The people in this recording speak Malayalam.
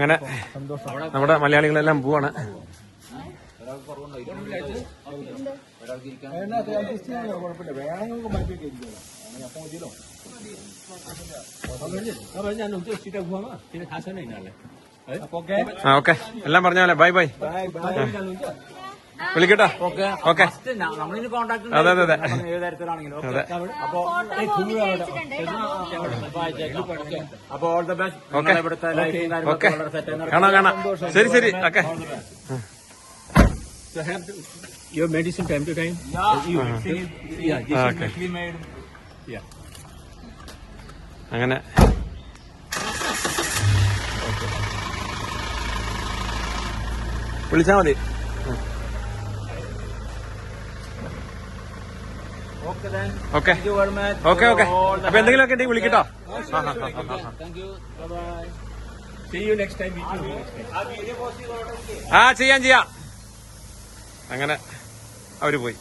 അങ്ങനെ നമ്മുടെ മലയാളികളെല്ലാം പോവാണ്. ഓക്കെ. എല്ലാം പറഞ്ഞ പോലെ. Bye bye. വിളിക്കട്ടോ. ഓക്കെ. അതെ അതെ അതെ. അതെ. ഓക്കെ. തരത്തിലാണെങ്കിലും കാണാം ശരി ശരി ഓൾ ദ ബെസ്റ്റ് ഓക്കെ. ലൈഫും ഓക്കെ. കാര്യങ്ങളൊക്കെ വളരെ സെറ്റ് കാണാം കാണാം. ശരി ശരി. Okay. Your medicine time to time okay അങ്ങനെ. വിളിച്ചാ മതി. Okay okay. ഓക്കെ അപ്പൊ എന്തെങ്കിലുമൊക്കെ ഉണ്ടെങ്കിൽ വിളിക്കട്ടോ. ആ ചെയ്യാം ചെയ്യാം. അങ്ങനെ അവർ പോയി.